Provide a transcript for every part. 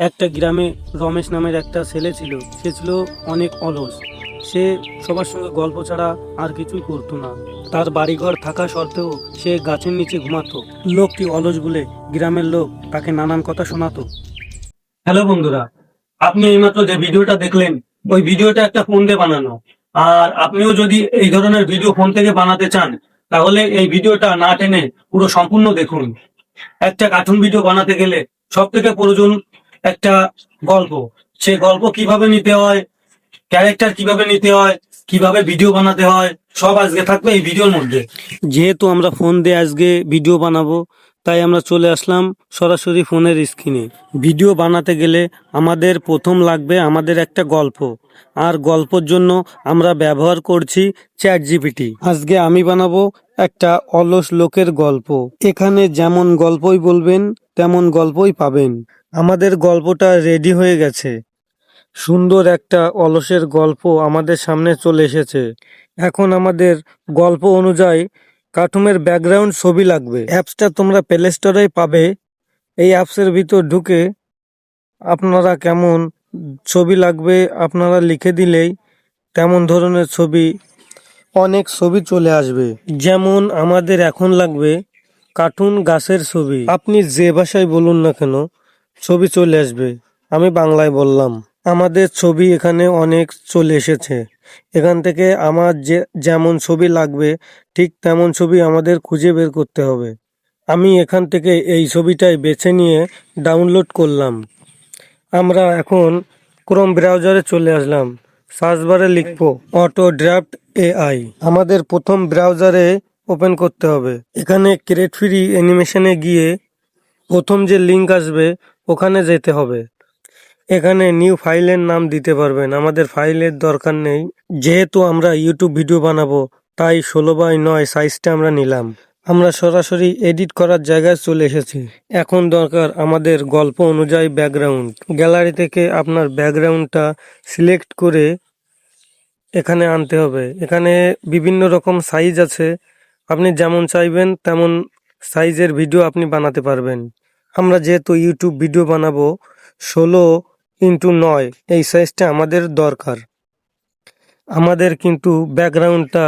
একটা গ্রামে রমেশ নামের একটা ছেলে ছিল, সে ছিল অনেক অলস। সে সবার সঙ্গে গল্প ছাড়া আর কিছুই করতো না। তার বাড়িঘর থাকা সত্ত্বেও সে গাছের নিচে ঘুমাতো। লোকটি অলস বলে গ্রামের লোক তাকে নানান কথা শোনাতো। হ্যালো বন্ধুরা, আপনি এইমাত্র যে ভিডিওটা দেখলেন, ওই ভিডিওটা একটা ফোন দিয়ে বানানো। আর আপনিও যদি এই ধরনের ভিডিও ফোন থেকে বানাতে চান, তাহলে এই ভিডিওটা না টেনে পুরো সম্পূর্ণ দেখুন। একটা কার্টুন ভিডিও বানাতে গেলে সব থেকে প্রয়োজন একটা গল্প। সে গল্প কীভাবে নিতে হয় ক্যারেক্টার কীভাবে নিতে হয়, কীভাবে ভিডিও বানাতে হয়, সব আজকে থাকবে এই ভিডিওর মধ্যে। যেহেতু আমরা ফোন দিয়ে আজকে ভিডিও বানাবো, তাই আমরা চলে আসলাম সরাসরি ফোনের স্ক্রিনে ভিডিও বানাতে গেলে আমাদের প্রথম লাগবে আমাদের একটা গল্প। আর গল্পর জন্য আমরা ব্যবহার করছি চ্যাট জিপিটি আজকে আমি বানাবো একটা অলস লোকের গল্প। এখানে যেমন গল্পই বলবেন তেমন গল্পই পাবেন। আমাদের গল্পটা রেডি হয়ে গেছে। সুন্দর একটা অলসের গল্প আমাদের সামনে চলে এসেছে। এখন আমাদের গল্প অনুযায়ী কার্টুমের ব্যাকগ্রাউন্ড ছবি লাগবে। অ্যাপসটা তোমরা প্লে স্টোরে পাবে। এই অ্যাপসের ভিতর ঢুকে আপনারা কেমন ছবি লাগবে আপনারা লিখে দিলেই তেমন ধরনের ছবি, অনেক ছবি চলে আসবে। যেমন আমাদের এখন লাগবে কার্টুন গাছের ছবি। আপনি যে ভাষায় বলুন না কেন, ছবি চলে আসবে। আমি বাংলায় বললাম। আমাদের ছবি এখানে অনেক চলে এসেছে। এখান থেকে আমার যে, যেমন ছবি লাগবে, ঠিক তেমন ছবি আমাদের খুঁজে বের করতে হবে। আমি এখান থেকে এই ছবিটাই বেছে নিয়ে ডাউনলোড করলাম। আমরা এখন ক্রোম ব্রাউজারে চলে আসলাম। সার্চ বারে লিখব অটো ড্রাফট এআই আমাদের প্রথম ব্রাউজারে ওপেন করতে হবে। এখানে ক্রিয়েট ফ্রি অ্যানিমেশনে গিয়ে প্রথম যে লিঙ্ক আসবে, ওখানে যেতে হবে। এখানে নিউ ফাইলের নাম দিতে পারবেন। আমাদের ফাইলের দরকার নেই। যেহেতু আমরা ইউটিউব ভিডিও বানাবো, তাই ষোলো বাই নয় সাইজটা আমরা নিলাম। আমরা সরাসরি এডিট করার জায়গায় চলে এসেছি। এখন দরকার আমাদের গল্প অনুযায়ী ব্যাকগ্রাউন্ড গ্যালারি থেকে আপনার ব্যাকগ্রাউন্ডটা সিলেক্ট করে এখানে আনতে হবে। এখানে বিভিন্ন রকম সাইজ আছে। আপনি যেমন চাইবেন, তেমন সাইজের ভিডিও আপনি বানাতে পারবেন। আমরা যেহেতু ইউটিউব ভিডিও বানাবো, ষোলো ইন্টু নয়, এই সাইজটা আমাদের দরকার। আমাদের কিন্তু ব্যাকগ্রাউন্ডটা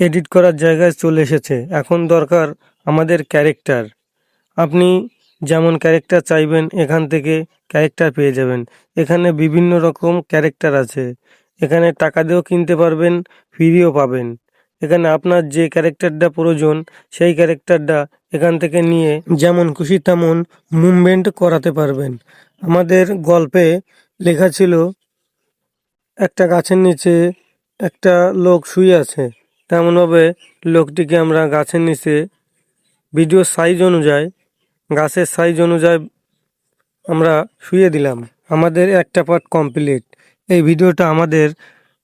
এডিট করার জায়গায় চলে এসেছে। এখন দরকার আমাদের ক্যারেক্টার। আপনি যেমন ক্যারেক্টার চাইবেন, এখান থেকে ক্যারেক্টার পেয়ে যাবেন। এখানে বিভিন্ন রকম ক্যারেক্টার আছে। এখানে টাকা দিয়েও কিনতে পারবেন, ফ্রিও পাবেন। এখানে আপনার যে ক্যারেক্টারটা প্রয়োজন, সেই ক্যারেক্টারটা এখান থেকে নিয়ে যেমন খুশি তেমন মুভমেন্ট করাতে পারবেন। আমাদের গল্পে লেখা ছিল, একটা গাছের নিচে একটা লোক শুয়ে আছে। তেমনভাবে লোকটিকে আমরা গাছের নিচে ভিডিও সাইজ অনুযায়ী, গাছের সাইজ অনুযায়ী আমরা শুয়ে দিলাম। আমাদের একটা পার্ট কমপ্লিট এই ভিডিওটা আমাদের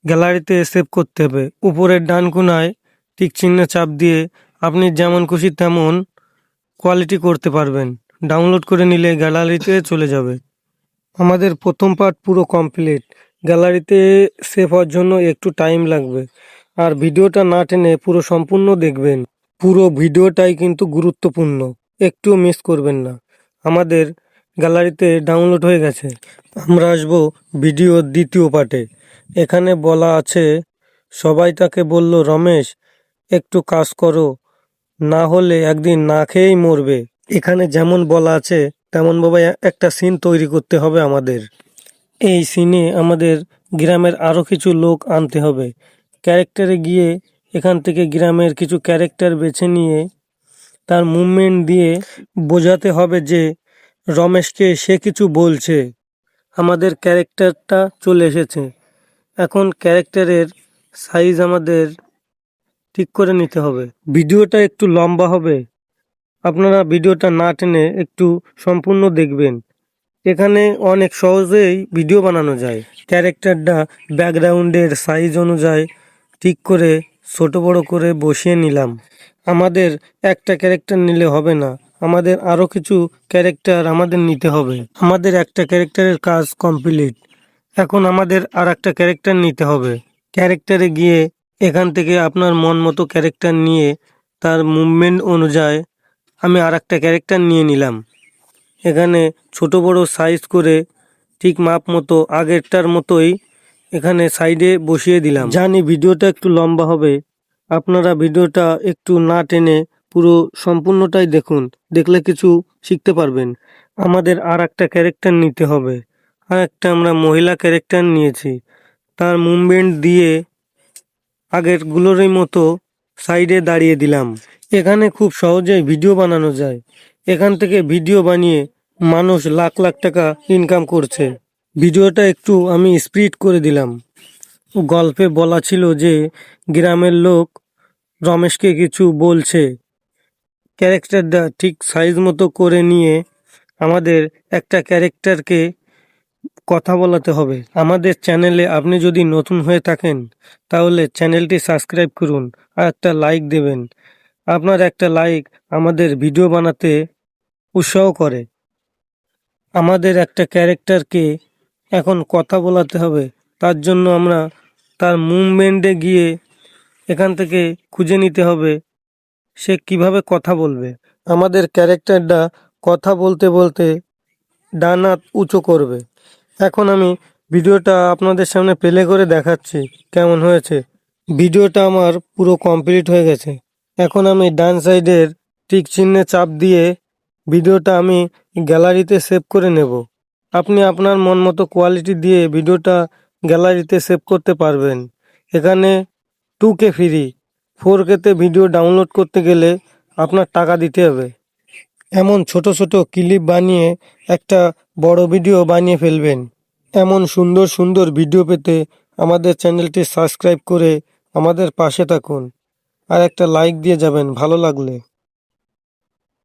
গ্যালারিতে সেভ করতে হবে। উপরের ডান কোনায় টিক চিহ্ন চাপ দিয়ে আপনি যেমন খুশি তেমন কোয়ালিটি করতে পারবেন। ডাউনলোড করে নিলে গ্যালারিতে চলে যাবে। আমাদের প্রথম পার্ট পুরো কমপ্লিট। গ্যালারিতে সেভ হওয়ার জন্য একটু টাইম লাগবে। আর ভিডিওটা না টেনে পুরো সম্পূর্ণ দেখবেন। পুরো ভিডিওটাই কিন্তু গুরুত্বপূর্ণ। একটু মিস করবেন না। আমাদের গ্যালারিতে ডাউনলোড হয়ে গেছে। আমরা আসব ভিডিওর দ্বিতীয় পার্টে। এখানে বলা আছে, সবাই তাকে বলল, রমেশ, একটু কাজ করো, না হলে একদিন না খেয়েই মরবে। এখানে যেমন বলা আছে তেমনভাবে একটা সিন তৈরি করতে হবে আমাদের। এই সিনে আমাদের গ্রামের আরও কিছু লোক আনতে হবে। ক্যারেক্টারে গিয়ে এখান থেকে গ্রামের কিছু ক্যারেক্টার বেছে নিয়ে তার মুভমেন্ট দিয়ে বোঝাতে হবে যে, রমেশকে সে কিছু বলছে। আমাদের ক্যারেক্টারটা চলে এসেছে। এখন ক্যারেক্টারের সাইজ আমাদের ঠিক করে নিতে হবে। ভিডিওটা একটু লম্বা হবে। আপনারা ভিডিওটা না টেনে একটু সম্পূর্ণ দেখবেন। এখানে অনেক সহজেই ভিডিও বানানো যায়। ক্যারেক্টারটা ব্যাকগ্রাউন্ডের সাইজ অনুযায়ী ঠিক করে, ছোট বড় করে বসিয়ে নিলাম। আমাদের একটা ক্যারেক্টার নিলে হবে না। আমাদের আরও কিছু ক্যারেক্টার আমাদের নিতে হবে। আমাদের একটা ক্যারেক্টারের কাজ কমপ্লিট। এখন আমাদের আর একটা ক্যারেক্টার নিতে হবে। ক্যারেক্টারে গিয়ে এখান থেকে আপনার মন মতো ক্যারেক্টার নিয়ে তার মুভমেন্ট অনুযায়ী আমি আর একটা ক্যারেক্টার নিয়ে নিলাম। এখানে ছোট বড় সাইজ করে ঠিক মাপ মতো আগেরটার মতোই এখানে সাইডে বসিয়ে দিলাম। জানি ভিডিওটা একটু লম্বা হবে। আপনারা ভিডিওটা একটু না টেনে পুরো সম্পূর্ণটাই দেখুন। দেখলে কিছু শিখতে পারবেন। আমাদের আর একটা ক্যারেক্টার নিতে হবে। আর একটা আমরা মহিলা ক্যারেক্টার নিয়েছি। তার মুভমেন্ট দিয়ে আগের গুলোরই মতো সাইডে দাঁড়িয়ে দিলাম। এখানে খুব সহজেই ভিডিও বানানো যায়। এখান থেকে ভিডিও বানিয়ে মানুষ লাখ লাখ টাকা ইনকাম করছে। ভিডিওটা একটু আমি স্পিড করে দিলাম। গল্পে বলা ছিল যে গ্রামের লোক রমেশকে কিছু বলছে। ক্যারেক্টারটা ঠিক সাইজ মতো করে নিয়ে আমাদের একটা ক্যারেক্টারকে কথা বলাতে হবে। আমাদের চ্যানেলে আপনি যদি নতুন হয়ে থাকেন, তাহলে চ্যানেলটি সাবস্ক্রাইব করুন আর একটা লাইক দেবেন। আপনার একটা লাইক আমাদের ভিডিও বানাতে উৎসাহ করে। আমাদের একটা ক্যারেক্টারকে এখন কথা বলাতে হবে। তার জন্য আমরা তার মুভমেন্টে গিয়ে এখান থেকে খুঁজে নিতে হবে সে কীভাবে কথা বলবে। আমাদের ক্যারেক্টারটা কথা বলতে বলতে ডান হাত উঁচু করবে। এখন আমি ভিডিওটা আপনাদের সামনে প্লে করে দেখাচ্ছি কেমন হয়েছে। ভিডিওটা আমার পুরো কমপ্লিট হয়ে গেছে। এখন আমি ডান সাইডের টিক চিহ্নে চাপ দিয়ে ভিডিওটা আমি গ্যালারিতে সেভ করে নেব। আপনি আপনার মন মতো কোয়ালিটি দিয়ে ভিডিওটা গ্যালারিতে সেভ করতে পারবেন। এখানে টু কে ফ্রি ফোর কেতে ভিডিও ডাউনলোড করতে গেলে আপনার টাকা দিতে হবে। এমন ছোট ছোট ক্লিপ বানিয়ে একটা বড় ভিডিও বানিয়ে ফেলবেন। এমন সুন্দর সুন্দর ভিডিও পেতে আমাদের চ্যানেলটি সাবস্ক্রাইব করে আমাদের পাশে থাকুন। আর একটা লাইক দিয়ে যাবেন, ভালো লাগলে।